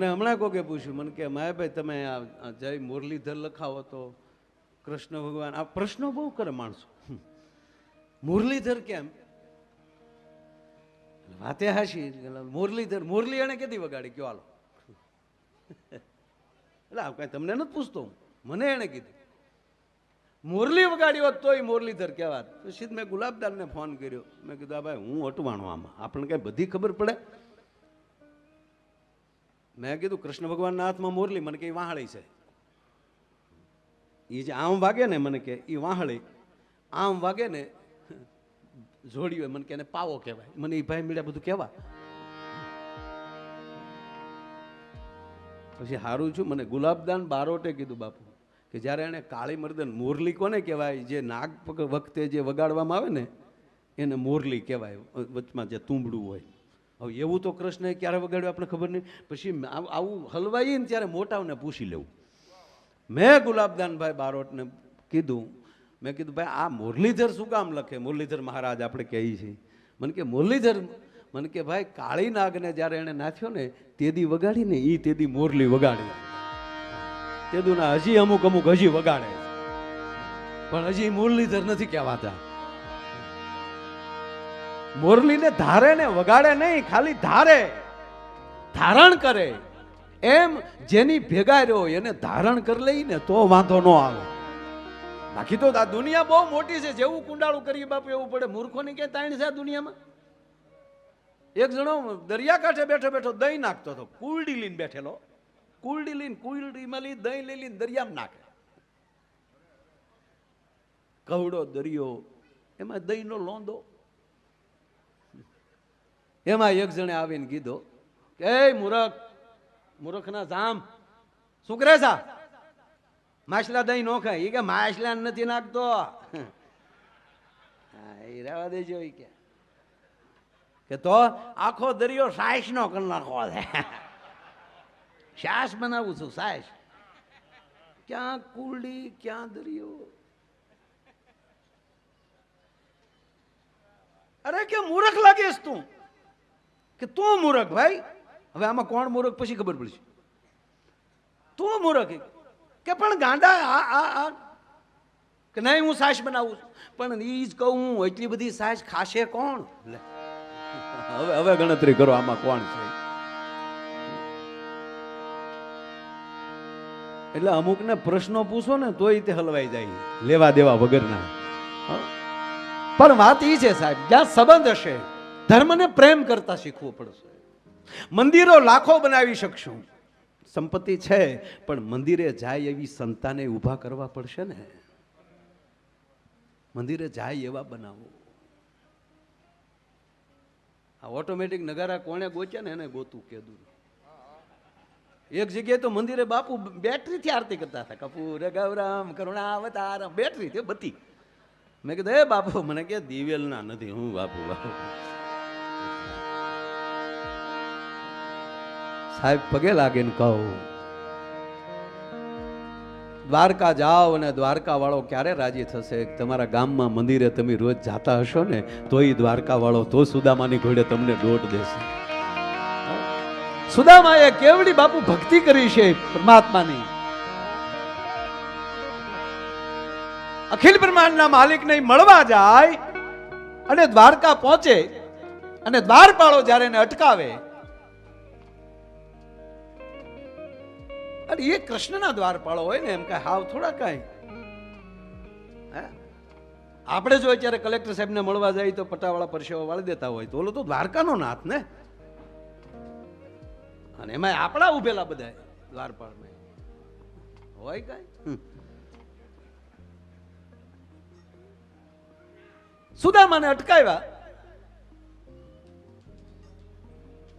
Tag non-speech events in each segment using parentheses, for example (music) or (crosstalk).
મને હમણાં કોકે પૂછ્યું, મને કે, માયાભાઈ, તમે આ જય મુરલીધર લખાવો તો કૃષ્ણ ભગવાન, આ પ્રશ્નો બહુ કરે માણસો. મુરલીધર કેમ? વાતે હાશી. મુરલીધર, મુરલી એને કેદી વગાડી? કયો હાલો. એટલે આ કાંઈ તમને નથી પૂછતો હું. મને એણે કીધું. મુરલી વગાડી હોત તોય મુરલીધર કહેવાત. પછી મેં ગુલાબદાનને ફોન કર્યો. મેં કીધું, આ ભાઈ, હું અટવાણો આમાં. આપણને કાંઈ બધી ખબર પડે? મેં કીધું, કૃષ્ણ ભગવાનના હાથમાં મોરલી, મને કે એ વાહળી છે. એ જે આમ વાગે ને, મને કે એ વાહળી. આમ વાગે ને જોડી હોય મને કે એને પાવો કહેવાય. મને એ ભાઈ મળ્યા બધું કહેવા. પછી સારું છું, મને ગુલાબદાન બારોટે કીધું બાપુ, કે જ્યારે એણે કાળી મર્દન મોરલી કોને કહેવાય, જે નાગ વખતે જે વગાડવામાં આવે ને, એને મોરલી કહેવાય, વચમાં જે તુંબડું હોય. હવે એવું તો કૃષ્ણએ ક્યારે વગાડ્યું આપણે ખબર નહીં. પછી આવું હલવાઈ ને ત્યારે મોટાઓને પૂછી લેવું મેં ગુલાબદાનભાઈ બારોટને કીધું, મેં કીધું, ભાઈ, આ મુરલીધર શું કામ લખે? મુરલીધર મહારાજ આપણે કહીએ છીએ. મને કે, મુરલીધર? મને કે, ભાઈ, કાળી નાગને જ્યારે એણે નાખ્યો ને, તેદી વગાડીને એ તેદી મોરલી વગાડી. તેદુના હજી અમુક અમુક હજી વગાડે. પણ હજી મુરલીધર નથી કહેવાતા. મોરલીને ધારે ને વગાડે નહીં, ખાલી ધારે. ધારણ કરે. એમ જેની ભેગા રહ્યો એને ધારણ કરી લઈ ને તો વાંધો ન આવે. બાકી તો આ દુનિયા બહુ મોટી છે, જેવું કુંડાળું કરીએ બાપુ એવું પડે. મૂર્ખોની ક્યાં તાણ છે આ દુનિયામાં? એક જણો દરિયાકાંઠે બેઠો બેઠો દહીં નાખતો હતો. કુલડી લઈને બેઠેલો. કુલડી લઈને કુલડીમાં લઈ દહીં લઈ લઈને દરિયામાં નાખે. કવડો દરિયો, એમાં દહીંનો લોંદો. એમાં એક જણે આવીને કીધો કે, એ મૂરખ, મૂરખના જામ, શું કરે છે? માછલા દહીં નો ખાય. એ કે, માછલા નથી નાખતો. (laughs) રહેવા દેજો કે. કે તો આખો દરિયો સાયસ નો કરી નાખો છાશ (laughs) બનાવું છું સાયસ ક્યાં કુલડી ક્યાં દરિયો? અરે, કે મૂરખ લાગીશ તું? કે તું મૂરખ ભાઈ? હવે આમાં કોણ મૂરખ પછી ખબર પડશે. તું મૂરખ કે પણ ગાંડા આ આ આ. કે નહીં, હું સાસ બનાવું છું. પણ એ જ કહું હું, એટલી બધી સાસ ખાશે કોણ? હવે હવે ગણતરી કરો આમાં કોણ છે. એટલે અમુકને પ્રશ્નો પૂછો ને તોય તે હલવાઈ જાય. લેવા દેવા વગરના. પણ વાત એ છે સાહેબ, જ્યાં સંબંધ હશે ધર્મને પ્રેમ કરતા શીખવું પડશે. મંદિરો લાખો બનાવી શકશું. સંપત્તિ છે, પણ મંદિરે જાય એવી સંતાને ઊભા કરવા પડશે ને. મંદિરે જાય એવા બનાવો. આ ઓટોમેટિક નગારા કોણે ગોચ્યા ને એને ગોતું કેદું. એક જગ્યાએ તો મંદિરે બાપુ બેટરીથી આરતી કરતા હતા. કપૂર, ગૌરમ કરુણાવતાર બેટરી થી બત્તી મેં કીધું, એ બાપુ, મને કે દિવેલ ના નથી. હું, બાપુ બાપુ. સાહેબ, પગે લાગીને કહું. દ્વારકા જાઓ અને દ્વારકા વાળો ક્યારે રાજી થશે? તમારા ગામમાં મંદિરે તમે રોજ જાતા હશો ને, તોય દ્વારકા વાળો તો સુદામાની ઘોડે તમને દોટ દેશે. સુદામાએ કેવડી બાપુ ભક્તિ કરી છે પરમાત્માની? અખિલ બ્રહ્માંડના માલિકને મળવા જાય અને દ્વારકા પહોંચે અને દ્વારપાળો જ્યારે એને અટકાવે અરે એ કૃષ્ણના દ્વારપાળો હોય ને એમ કાંઈ, હાવ થોડા કાંઈ? આપણે જો અત્યારે કલેક્ટર સાહેબને મળવા જાય તો પટાવાળા પરસેવા વાળી દેતા હોય તો. ઓલો તો દ્વારકાનો નાથ ને. અને એમાં આપણા ઉભેલા બધા દ્વારપાળમાં હોય કાંઈ. સુદામાને અટકાવ્યા.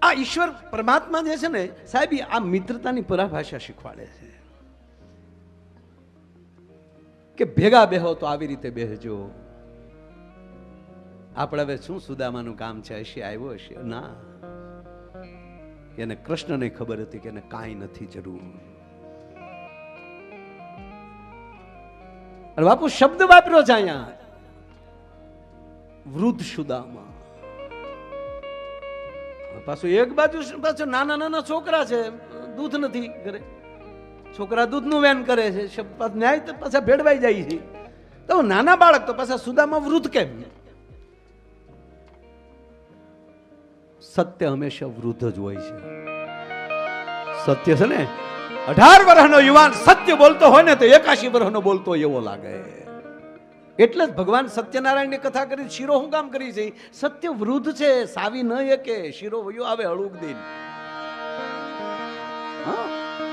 આ ઈશ્વર પરમાત્મા જે છે ને, સાહેબ આ મિત્રતાની પરાભાષા શીખવાડે છે. કે ભેગા બેહો તો આવી રીતે બેહજો. આપણે હવે શું સુદામાનું કામ છે? હશે, આવ્યો હશે? ના. એને કૃષ્ણને ખબર હતી કે એને કાંઈ નથી જરૂર. બાપુ, શબ્દ વાપર્યો છે અહીંયા. વૃદ્ધ સુદામા. પાછું એક બાજુ પાછું નાના નાના છોકરા છે, દૂધ નથી ઘરે છોકરા દૂધનું વેન કરે છે ન્યાય તો પાછા ભેળવાઈ જાય છે. તો નાના બાળક તો પાછા સુદામાં વૃદ્ધ કેમ સત્ય હંમેશા વૃદ્ધ જ હોય છે. સત્ય છે ને? અઢાર વર્ષનો યુવાન સત્ય બોલતો હોય ને તો એકાશી વર્ષનો બોલતો એવો લાગે. એટલે જ ભગવાન સત્યનારાયણની કથા કરી શીરો હું કામ કરી છે. સત્ય વૃદ્ધ છે સાવી ન કે શીરો વયો આવે હળુક દિન.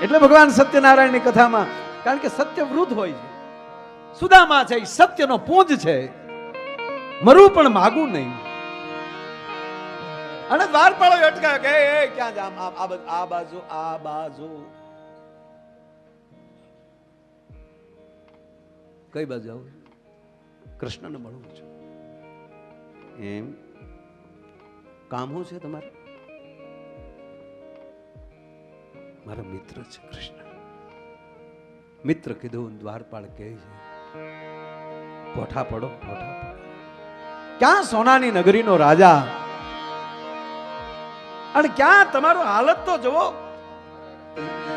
એટલે ભગવાન સત્યનારાયણની કથામાં કારણ કે સત્ય વૃદ્ધ હોય છે. સુદામા છે ઈ સત્યનો પૂંજ છે. મરવું પણ માગું નહીં. અને દ્વારપાળો અટકાયો કે એ, એ, ક્યાં જામ આ આ બાજુ આ બાજુ. કઈ બાજુ આવું? કૃષ્ણને મળવું છે. એમ કામ છે તમારે? મારા મિત્ર છે કૃષ્ણ. મિત્ર કીધું, દ્વારપાળ કહે છે, પોઠા પડો પોઠા પડો. ક્યાં સોનાની નગરીનો રાજા? અને ક્યાં તમારો હાલત તો જુઓ,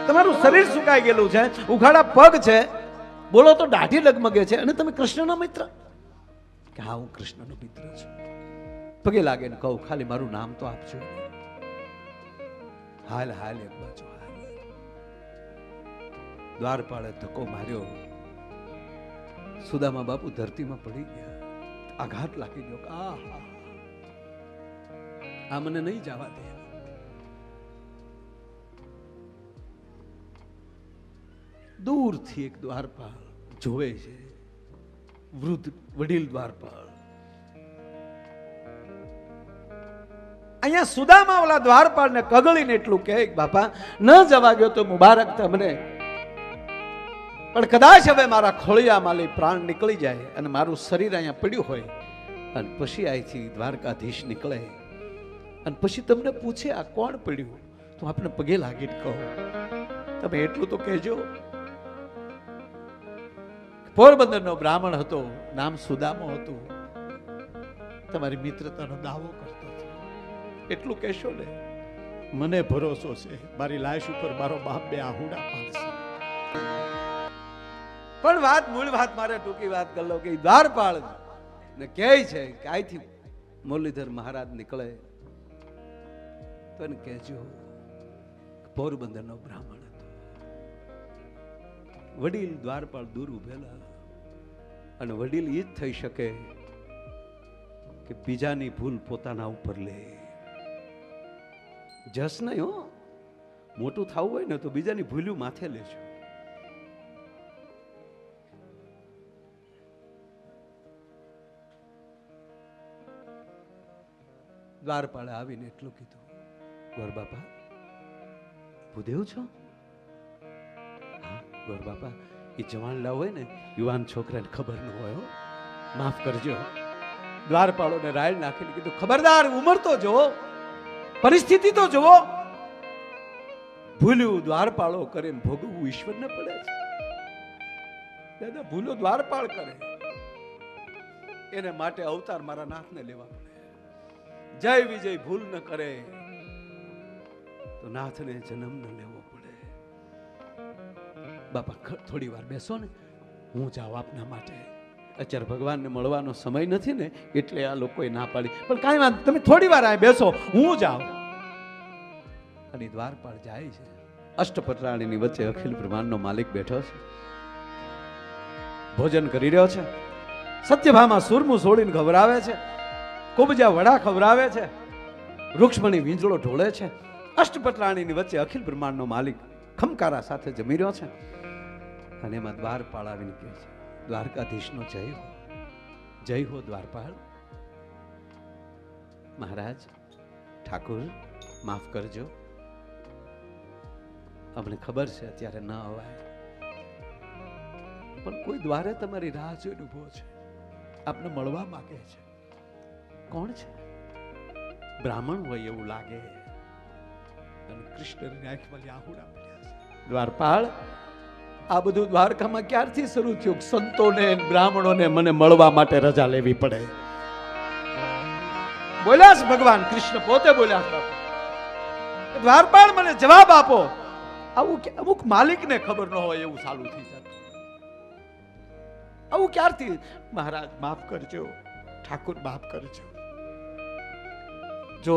તમારું શરીર સુકાઈ ગયેલું છે, ઉઘાડા પગ છે. બોલો તો દાઢી લગમગે છે. અને તમે કૃષ્ણનો મિત્ર? કે હા, હું કૃષ્ણનો મિત્ર છું. પગે લાગે ને કહું, ખાલી મારું નામ તો આપજો. હાલ હાલ, એક બાજુ, હાલ. દ્વારપાળે ધક્કો માર્યો. સુદામા બાપુ ધરતીમાં પડી ગયા. આઘાત લાગી ગયો આ આ મને નહીં જવા દે. દૂરથી એક દ્વારપાળ જોવે છે. વૃદ્ધ વડીલ દ્વારપાળ અહીંયા સુદામા ઓલા દ્વારપાળને કગળીને એટલું કહે બાપા, ન જવા ગયો તો મુબારક તમને. પણ કદાચ હવે મારા ખોળિયા માલી પ્રાણ નીકળી જાય અને મારું શરીર અહીંયા પડ્યું હોય. અને પછી અહીંથી દ્વારકાધીશ નીકળે. અને પછી તમને પૂછે, આ કોણ પડ્યું? તો આપણે પગે લાગીને કહો. તમે એટલું તો કહેજો. પોરબંદરનો બ્રાહ્મણ હતો, નામ સુદામો હતું. તમારી મિત્રતાનો દાવો કરતો હતો. એટલું કહેશો ને? મને ભરોસો છે, મારી લાશ ઉપર મારો બાપ બે આહુડા પાડશે. પણ વાત, મૂળ વાત, મારે ટૂંકી વાત કરી લો કે દ્વારપાળ ને કહે છે કે અહીંથી મુરલીધર મહારાજ નીકળે. તો એને કહેજો, પોરબંદરનો બ્રાહ્મણ. વડીલ દ્વારપાળ દૂર ઉભેલા અને વડીલ એ થઈ શકે કે બીજાની ભૂલ પોતાના ઉપર લે. જસ નહીં હો. મોટું થવું હોય ને તો બીજાની ભૂલ્યું માથે લેજો. દ્વારપાળે આવીને એટલું કીધું. ગોર બાપા, ભૂદેવ છો? ગોર બાપા, એ જવાન લાવ હોય ને, યુવાન છોકરાને ખબર ન હોય માફ કરજો દ્વારપાળોને રાયલ નાખીને કીધું, ખબરદાર, ઉંમર તો જુઓ, પરિસ્થિતિ તો જુઓ. ભૂલ્યું દ્વારપાળો કરે ભોગવવું ઈશ્વરને પડે છે. દાદા, ભૂલો દ્વારપાળ કરે. એને માટે અવતાર મારા નાથને લેવા પડે. જય વિજય, ભૂલ ન કરે. તો નાથને જન્મ ન લેવો પડે. બાપા થોડી વાર બેસો ને. હું જાઉં આપના માટે. અત્યારે ભગવાનને મળવાનો સમય નથી ને એટલે આ લોકોએ ના પાડી. પણ કાંઈ વાત તમે થોડી વાર આ બેસો હું જાઉં. અને દ્વારપાળ જાય છે. અષ્ટપટરાણીની વચ્ચે અખિલ બ્રહ્માંડનો માલિક બેઠો છે. ભોજન કરી રહ્યો છે. સત્યભામાં સુરમું છોડીને ખવરાવે છે. કુબજા વડા ખવરાવે છે. વૃક્ષમણી વીંજળો ઢોળે છે. અષ્ટપટરાણીની વચ્ચે અખિલ બ્રહ્માંડનો માલિક ખમકારા સાથે જમી રહ્યો છે. અને એમાં દ્વારપાળ આવીને કહે છે, દ્વારકાધીશનો જય હો. જય હો દ્વારપાળ. મહારાજ, ઠાકુર, માફ કરજો. અમને ખબર છે અત્યારે ન અવાય. પણ કોઈ દ્વારે તમારી રાહ જોઈને ઊભો છે. આપને મળવા માંગે છે. કોણ છે? બ્રાહ્મણ હોય એવું લાગે. અને કૃષ્ણની દ્વારપાળ આ બધું દ્વારકામાં ક્યારથી શરૂ થયું? સંતોને, બ્રાહ્મણોને મને મળવા માટે રજા લેવી પડે. બોલ્યા છે ભગવાન, કૃષ્ણ પોતે બોલ્યા દ્વારપાળ મને જવાબ આપો. આવું અમુક માલિકને ખબર ન હોય એવું ચાલુ થઈ જાય. આવું ક્યારથી? મહારાજ, માફ કરજો. ઠાકુર, માફ કરજો. જો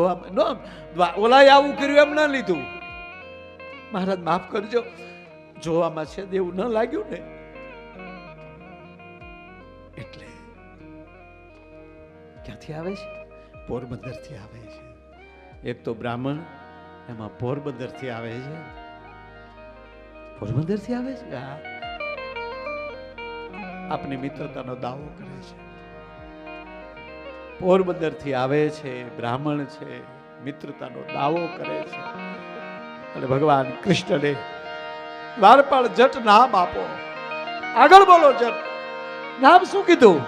ઓલાએ આવું કર્યું એમ ન લીધું. મહારાજ, માફ કરજો. જોવામાં છે એવું ન લાગ્યું ને? એટલે ક્યાંથી આવે છે? પોરબંદરથી આવે છે. એક તો બ્રાહ્મણ, એમાં પોરબંદરથી આવે છે. પોરબંદરથી આવે છે? આપની મિત્રતાનો દાવો કરે છે. પોરબંદરથી આવે છે, બ્રાહ્મણ છે, મિત્રતાનો દાવો કરે છે. અને ભગવાન કૃષ્ણને દ્વારપાળ જટ નામ આપો. આગળ બોલો જટ. નામ શું કીધું?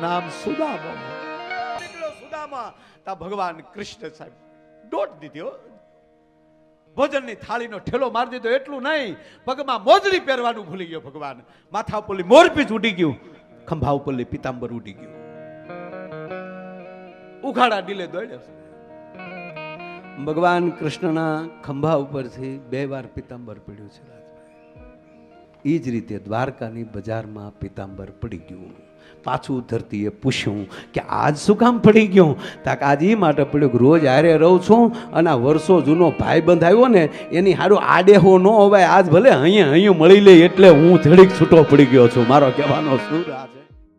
નામ સુદામા. સુદામા. તા ભગવાન કૃષ્ણ સાહેબ, દોટ દીધો ભોજનની થાળીનો ઠેલો મારી દીધો, એટલું નહીં. પગમાં મોજડી પહેરવાનું ભૂલી ગયો ભગવાન. માથા ઉપરલી મોરપીચ ઉડી ગયું. ખંભા ઉપરલી પિતાંબર ઉડી ગયું. ઉઘાડા ડીલે દોડ્યો ભગવાન કૃષ્ણના ખંભા ઉપરથી બે વાર પિતાંબર પડ્યું છે રાજભાઈ. એ જ રીતે દ્વારકાની બજારમાં પિતાંબર પડી ગયું. પાછું ધરતીએ પૂછ્યું કે આજ શું કામ પડી ગયું? તાક આજ એ માટે પડ્યું રોજ હારે રહું છું અને આ વર્ષો જૂનો ભાઈ બંધ આવ્યો ને એની હારું આડેહો ન હોવાય. આજ ભલે અહીંયા અહીંયા મળી લે એટલે હું ધડીક છૂટો પડી ગયો છું. મારો કહેવાનો સુર આ છે